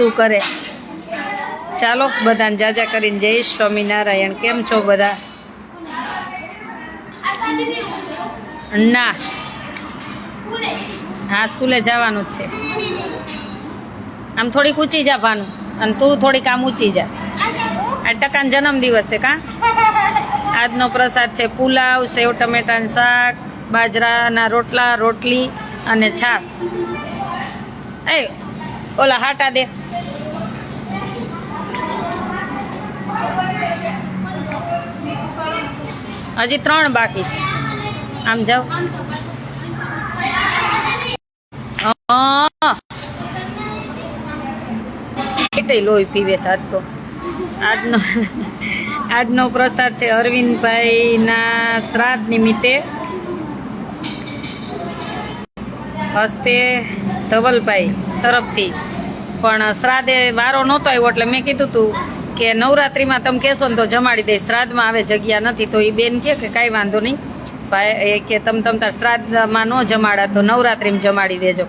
તું કરે. ચાલો, બધાને જાજા કરીને જય સ્વામિનારાયણ. કેમ છો બધા? ના. હા, સ્કૂલે જવાનું જ છે. આમ થોડીક ઊંચી જા ભાનું. અને તું થોડીક આમ ઊંચી જા. આ ટકાનો જન્મદિવસ છે કા? આજનો પ્રસાદ છે પુલાવ, સેવ, ટમેટાનું શાક, બાજરાના રોટલા, રોટલી અને છાશ. એ ઓલા હાટા દે હજી ત્રણ બાકી છે. આમ જાઓ. કેટલી લોહી પીવે સાત તો? આજનો આજનો પ્રસાદ છે અરવિંદભાઈના શ્રાદ્ધ નિમિત્તે. હસ્તે ધવલભાઈ. તરફથી. પણ શ્રાદ્ધે વારો નહોતો આવ્યો એટલે મેં કીધું તું કે નવરાત્રિમાં તમે કહેશો ને તો જમાડી દઈશ શ્રાદ્ધમાં આવે, જગ્યા નથી. તો એ બેન કે કાંઈ વાંધો નહીં. ભાઈ, એ કે તમ તમ તાર શ્રાદ્ધમાં ન જમાડા તો નવરાત્રિમાં જમાડી દેજો.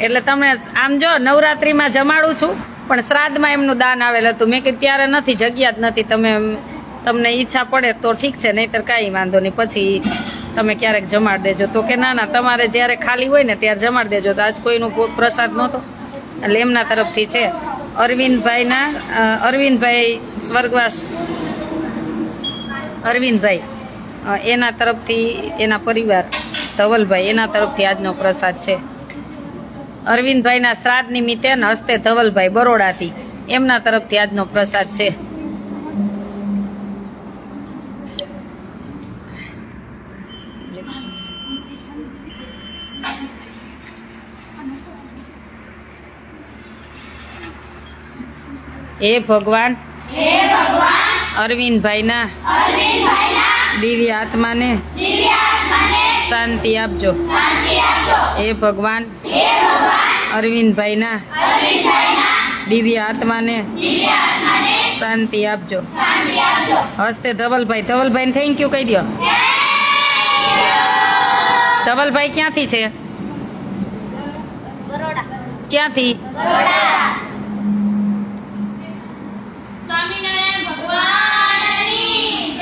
એટલે તમે આમ જો નવરાત્રિમાં જમાડું છું, પણ શ્રાદ્ધમાં એમનું દાન આવેલ હતું. મેં કીધું, ત્યારે નથી, જગ્યા જ નથી. તમે તમને ઈચ્છા પડે તો ઠીક છે, નહીંતર કાંઈ વાંધો નહીં. પછી તમે ક્યારેક જમાડ દેજો. તો કે ના ના, તમારે જ્યારે ખાલી હોય ને ત્યારે જમાડ દેજો. તો આજ કોઈનું પ્રસાદ નહોતો. એટલે એમના તરફથી છે. અરવિંદભાઈના અરવિંદભાઈ સ્વર્ગવાસ. અરવિંદભાઈ એના તરફથી, એના પરિવાર, ધવલભાઈ, એના તરફથી આજનો પ્રસાદ છે. અરવિંદભાઈના શ્રાદ્ધ નિમિત્તે હસ્તે ધવલભાઈ બરોડાથી એમના તરફથી આજનો પ્રસાદ છે. હે ભગવાન. અરવિંદભાઈના. દિવ્ય આત્માને શાંતિ આપજો. હે ભગવાન. અરવિંદભાઈના. દિવ્ય આત્માને શાંતિ આપજો. હસ્તે ધવલભાઈ ધવલભાઈને થેન્ક યુ કહી દો ધવલભાઈ ક્યાંથી છે? ક્યાંથી? સ્વામિનારાયણ ભગવાનની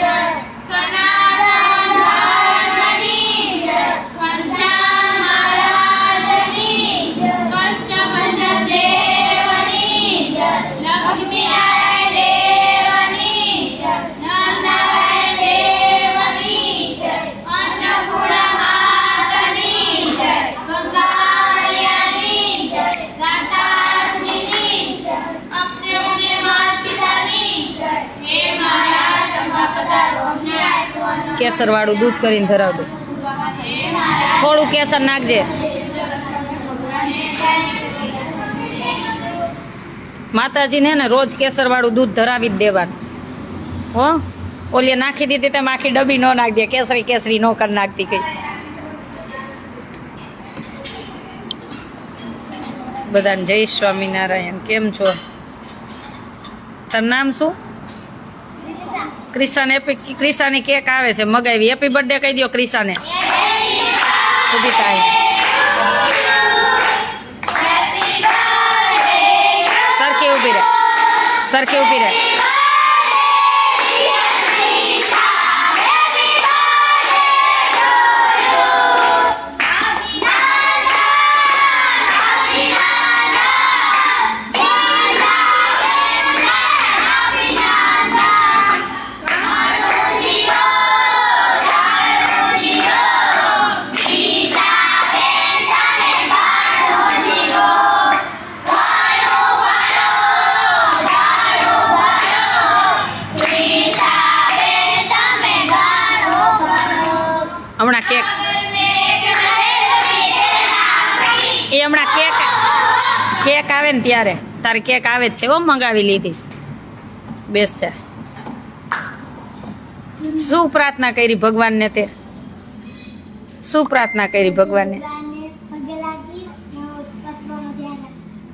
અન્ન વાળું દૂધ કરીને ધરાવ દો હે મારા થોડું કેસર નાખજે. માતાજીને ને રોજ કેસર વાળું દૂધ ધરાવી દેવાનું. હો? ઓલી નાખી દીધી તેમ આખી ડબ્બી ન નાખજે, કેસરી કેસરી નો કરી નાખતી કઈ. બધાને જય સ્વામિનારાયણ. કેમ છો? તાર નામ શું? ક્રિશાને એપી ક્રિશાની કેક આવે છે, મગાવી. હેપી બર્થડે કહી દો ક્રિશાને. સરખી ઊભી રહે. સરખી ઊભી રહે. ત્યારે. તારે કેક આવે જ છે હો, મંગાવી લીધીશ બેસ છે શું પ્રાર્થના કરી ભગવાનને તે? શું પ્રાર્થના કરી ભગવાનને?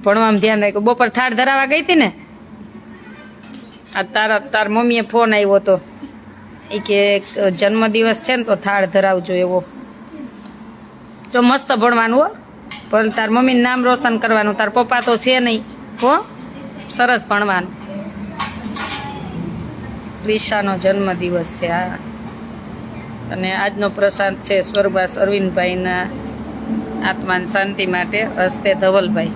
ભણવામાં ધ્યાન રાખ્યું. બપોર થાળ ધરાવા ગઈ હતી ને? આ તારા તાર મમ્મીએ ફોન આવ્યો હતો એ કે જન્મદિવસ છે ને તો થાળ ધરાવજો એવો. જો મસ્ત ભણવાનું હો. પણ તાર મમ્મીનું નામ રોશન કરવાનું, તાર પપ્પા તો છે નહીં, હો? સરસ ભણવાનું. પ્રિશાનો જન્મદિવસ છે આ. અને આજનો પ્રસાદ છે સ્વર્ગવાસ અરવિંદભાઈના આત્માન શાંતિ માટે હસ્તે ધવલભાઈ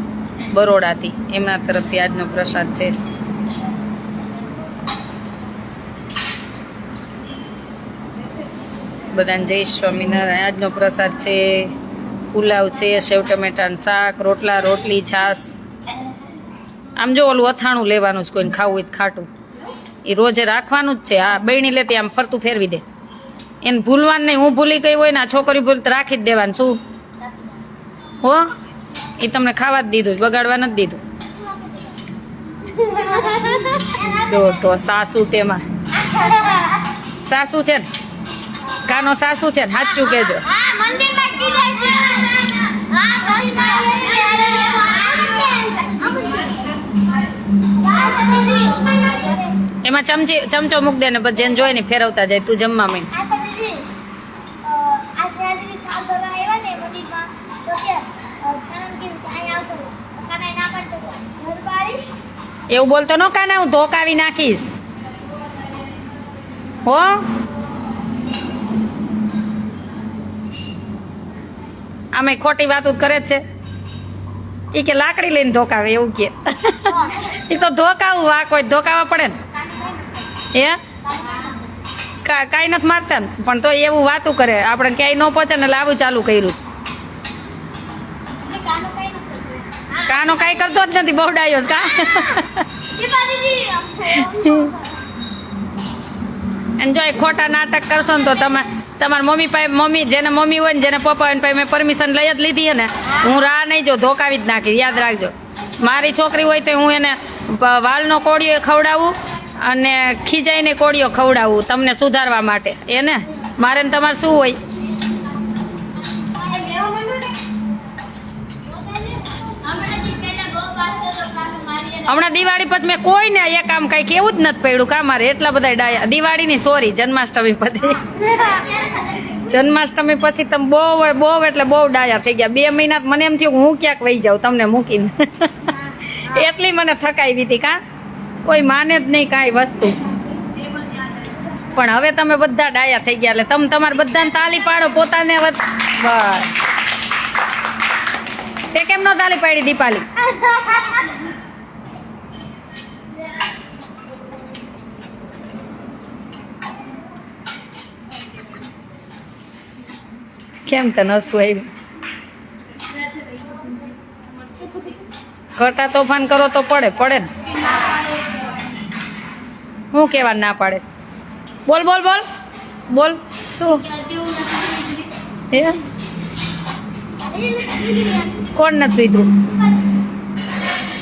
બરોડાથી. એમના તરફથી આજનો પ્રસાદ છે. બધાને જય સ્વામિનારાયણ. આજનો પ્રસાદ છે પુલાવ છે, સેવ ટમેટાનું શાક, રોટલા, રોટલી, છાશ. આમ જો ઓલું અથાણું લેવાનું જ કોઈને ખાવું હોય તો ખાટું. એ રોજે રાખવાનું જ છે. હા બહેણી લેતી આમ ફરતું ફેરવી દે. એને ભૂલવાનું નહીં. હું ભૂલી ગઈ હોય ને, આ છોકરી ભૂલ તો રાખી જ દેવાનું. શું? હો? એ તમને ખાવા જ દીધું બગાડવા નથી દીધું. જો તો સાસુ તેમાં. સાસુ છે કાનો સાસુ છે ને? સાચું કહેજો હા, મંદિરમાં કી જાય છે હા મંદિરમાં એમાં ચમચી ચમચો મૂક દે ને પછી જેને જોઈ ને ફેરવતા જાય, તું જમવા મેં એવું બોલતો ન કાના હું ધોકાવી નાખીશ. હો? આમે ખોટી વાતો કરે જ છે. ઈ કે લાકડી લઈને ધોકાવે એવું કે. એ તો ધોકાવું આ કોઈ ધોકાવા પડે ને. હે? કા- કાંઈ નથી મારતા ને. પણ તો એવું વાતું કરે. આપણે ક્યાંય ન પહોંચે ને લાવું આવું ચાલુ કર્યું કાનો કાંઈ કરતો જ નથી બહુ ડાયો કા? અને જો ખોટા નાટક કરશો ને તો તમે તમારા મમ્મી પાસે મમ્મી, જેને મમ્મી હોય ને જેને પપ્પા હોય ને મેં પરમિશન લઈ જ લીધી ને. હું રાહ નહીં જો ધોકાવી જ નાખી, યાદ રાખજો. મારી છોકરી હોય તો હું એને વાલનો કોળિયો ખવડાવું અને ખીજાઈને કોળિયો ખવડાવું તમને સુધારવા માટે. એને? મારે ને તમારે શું હોય? હમણાં દિવાળી પછી મેં કોઈને એ કામ કઈ કેવું જ નથી પડ્યું કા મારે એટલા બધા ડાયા. દિવાળીની સોરી જન્માષ્ટમી પછી. જન્માષ્ટમી પછી તમે બહુ બહુ એટલે બહુ ડાયા થઈ ગયા. બે મહિના મને એમ થયું હું ક્યાંક વહી જાઉં તમને મૂકીને. એટલી મને થકાવી હતી કા? કોઈ માને જ નહીં કાંઈ વસ્તુ. પણ હવે તમે બધા ડાયા થઈ ગયા એટલે તમે તમારે બધાને તાલી પાડો પોતાને બસ. તે કેમ નો તાલી પાડી દીપાલી? કેમ તને હસવું આવ્યું ઘટા તોફાન કરો તો પડે પડે ને. હું કેવા ના પાડે? બોલ બોલ બોલ. બોલ. શું? કોણ નથી સુધરું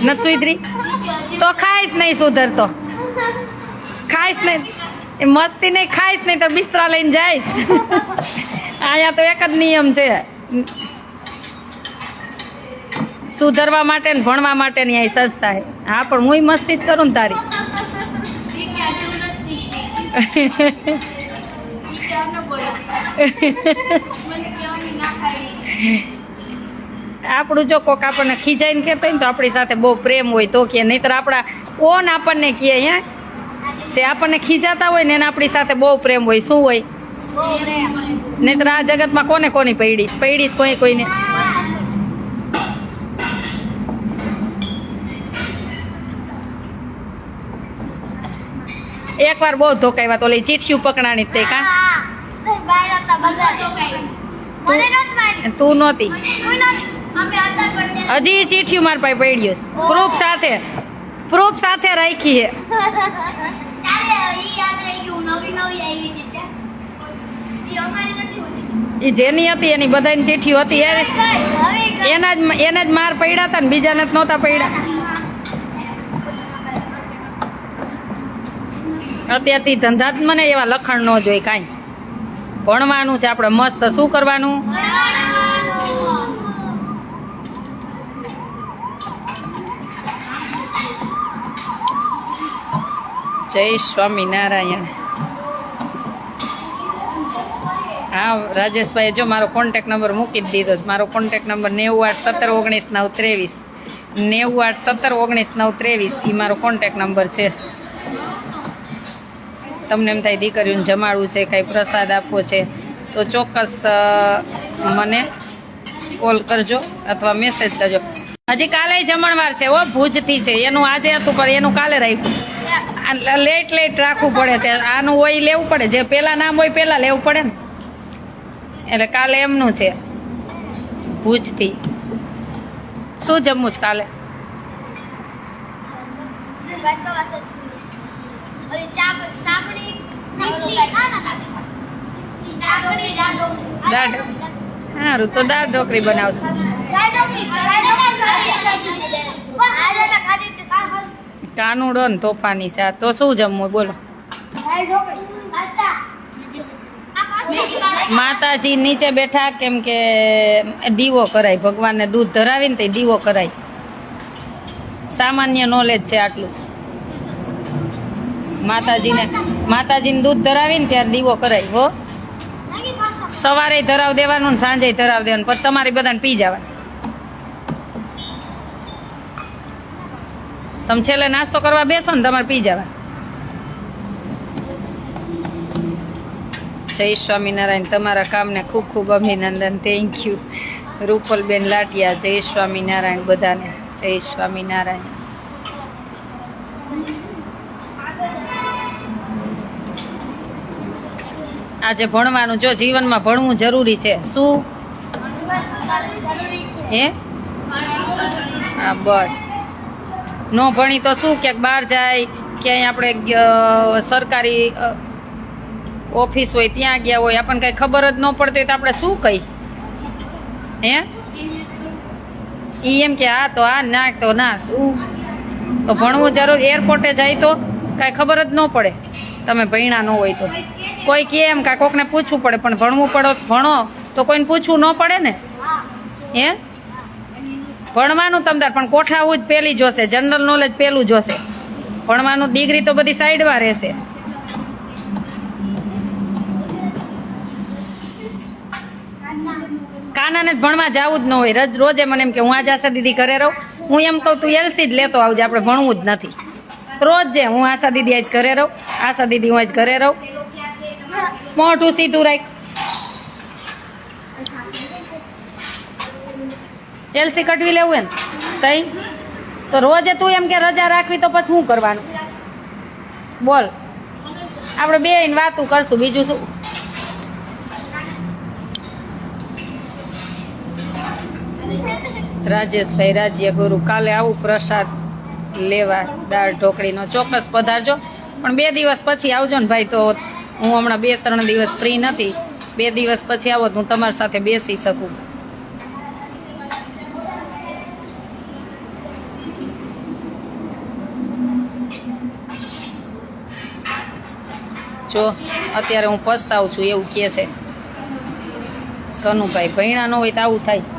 નથી સુધરી તો ખાઈશ નહીં સુધરતો ખાઈશ નહીં. મસ્તી નહીં ખાઈશ નહીં તો બિસ્તરા લઈને જઈશ. અહીંયા તો એક જ નિયમ છે. સુધરવા માટે ને ભણવા માટેની અહીં સંસ્થા છે. હા, પણ હું મસ્તી જ કરું ને તારી. આપણું જો કોક આપણને ખીજાઈને કહેતો ને તો આપણી સાથે બહુ પ્રેમ હોય તો કે, નહીતર આપણા કોણ આપણને કહે હે? જે આપણને ખીજાતા હોય ને એને આપણી સાથે બહુ પ્રેમ હોય. શું હોય? નહીતર આ જગતમાં કોને કોની પૈડી? પૈડી કોઈ કોઈને. એકવાર બહુ ધોકાવ્યા તો લઈ ચીઠિયું પકડાણી તે કા. તું નહોતી. હજી ચીઠિયું માર પાસે પડ્યો પ્રૂફ સાથે. પ્રૂફ સાથે રાખી છે. એ જેની હતી એની બધાની ચીઠીઓ હતી. એના જ એને જ માર પડ્યા હતા ને બીજાને નહોતા પડ્યા. અત્યારથી ધંધા જ મને એવા લખણ ન જોઈ કાંઈ. ભણવાનું છે આપણે મસ્ત. શું કરવાનું? જય સ્વામિનારાયણ. હા રાજેશભાઈ જો મારો કોન્ટેક નંબર મૂકી જ દીધો મારો કોન્ટેક નંબર નેવું આઠ સત્તર ઓગણીસ નવ ત્રેવીસ. નેવું આઠ સત્તર ઓગણીસ નવ ત્રેવીસ એ મારો કોન્ટેક નંબર છે. તમને એમ થાય દીકરીઓને જમાડવું છે, કાંઈ પ્રસાદ આપવો છે, તો ચોક્કસ મને કોલ કરજો અથવા મેસેજ કરજો. હજી કાલે જમણવાર છે ઓ ભુજથી છે. એનું આજે હતું, પણ એનું કાલે રાખ્યું. લેટ લેટ રાખવું પડે છે. આનું હોય લેવું પડે. જે પેલા નામ હોય પેલા લેવું પડે ને. એટલે કાલે એમનું છે. ભુજથી. શું જમવું છે કાલે? સારું તો દાળ ઢોકળી બનાવશું. કાનુડો ને તોફાની છે તો શું જમવું બોલો. માતાજી નીચે બેઠા કેમ કે દીવો કરાય. ભગવાનને દૂધ ધરાવીને તે દીવો કરાય. સામાન્ય નોલેજ છે આટલું. માતાજીને માતાજીને દૂધ ધરાવીને ત્યારે દીવો કરાય, હો. સવારે ધરાવ દેવાનું ને સાંજે ધરાવ દેવાનું, પછી તમારે બધાને પી જવા તમે છેલ્લે નાસ્તો કરવા બેસો ને, તમારે પી જવા જય સ્વામિનારાયણ. તમારા કામને ખૂબ ખૂબ અભિનંદન. થેન્ક યુ રૂપલબેન લાટિયા, જય સ્વામિનારાયણ બધાને. જય સ્વામિનારાયણ. આજે ભણવાનું, જો જીવનમાં ભણવું જરૂરી છે. શું? હે? હા, બસ. ન ભણી તો શું, ક્યાંક બહાર જાય, ક્યાંય આપણે સરકારી ઓફિસ હોય, ત્યાં ગયા હોય, આપણને કઈ ખબર જ ન પડતી હોય તો આપણે શું કહી? હે? ઈ એમ કે, આ તો આ ના તો ના, શું? તો ભણવું જરૂર એરપોર્ટે જાય તો કાંઈ ખબર જ ન પડે. તમે ભણ્યા ન હોય તો. કોઈ કે એમ કાંઈ કોકને પૂછવું પડે, પણ ભણવું પડો, ભણો તો કોઈને પૂછવું ન પડે ને? હે? ભણવાનું તમદાર પણ કોઠાવું જ પેલી જોશે, જનરલ નોલેજ પેલું જોશે. ભણવાનું ડિગ્રી તો બધી સાઈડમાં રહેશે. કાનાને જ ભણવા જવું જ ન હોય. રજ, રોજે મને એમ કે, હું આજ આશા દીદી ઘરે રહું. હું એમ કહું, તું એલસી જ લેતો આવજે, આપણે ભણવું જ નથી. રોજ જે હું આશા દીદી આજ ઘરે રહું, આશા દીદી હું આજ ઘરે રહું. મોઢું સીધું રાખ. એલસી કટવી લેવું એમ? કઈ તો રોજે તું એમ કે, રજા રાખવી તો પછી શું કરવાનું? બોલ. આપણે બે વાતું કરશું. બીજું શું? રાજેશભાઈ રાજ્ય ગુરુ, કાલે આવું પ્રસાદ લેવા દાળ ઢોકળીનો ચોક્કસ પધારજો. પણ બે દિવસ પછી આવજો ને ભાઈ, તો હું હમણાં બે ત્રણ દિવસ ફ્રી નથી. બે દિવસ પછી આવો તો હું તમારી સાથે બેસી શકું. જો, અત્યારે હું પસ્તાવું છું એવું કહે છે. કનુભાઈ ભૈણા ન હોય તો આવું થાય.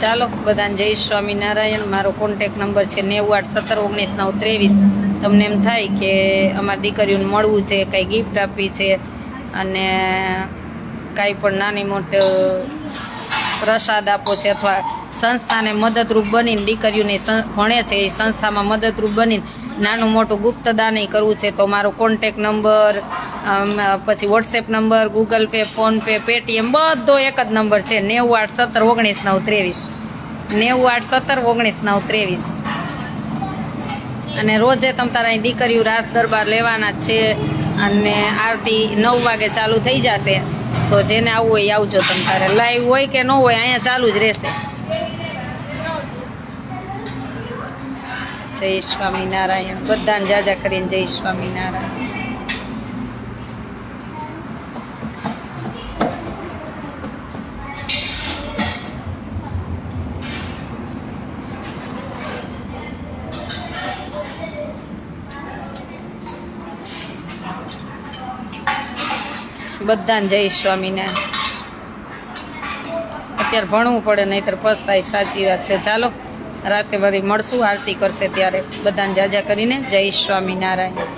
ચાલો, બધાને જય સ્વામિનારાયણ. મારો કોન્ટેક નંબર છે નેવું આઠ સત્તર ઓગણીસ નવ ત્રેવીસ. તમને એમ થાય કે અમારી દીકરીઓને મળવું છે, કાંઈ ગિફ્ટ આપવી છે, અને કાંઈ પણ નાની મોટી પ્રસાદ આપવો છે અથવા સંસ્થાને મદદરૂપ બનીને દીકરીઓને ભણે છે, એ સંસ્થામાં મદદરૂપ બનીને નાનું મોટું ગુપ્તદાન કરવું છે, તો મારો કોન્ટેક નંબર પછી WhatsApp number Google Pay PhonePe Paytm બધો એક જ નંબર છે, નેવું આઠ સત્તર ઓગણીસ નવ ત્રેવીસ. નેવું આઠ સત્તર ઓગણીસ નવ ત્રેવીસ. અને રોજે તમ તારા અહીં દીકરીઓ રાસ ગરબા લેવાના છે, અને આરતી નવ વાગે ચાલુ થઈ જશે, તો જેને આવવું હોય આવજો તમ તારે. લાઈવ હોય કે ન હોય, અહીંયા ચાલુ જ રહેશે. જય સ્વામિનારાયણ. બધાને જાજા કરીને જય સ્વામિનારાયણ. બધાને જય સ્વામિનારાયણ. અત્યારે ભણવું પડે, નહીતર પસ્તાય, સાચી વાત છે. ચાલો. રાતે વળી મળશું આરતી કરશે ત્યારે. બધાને જાજા કરીને જય સ્વામિનારાયણ.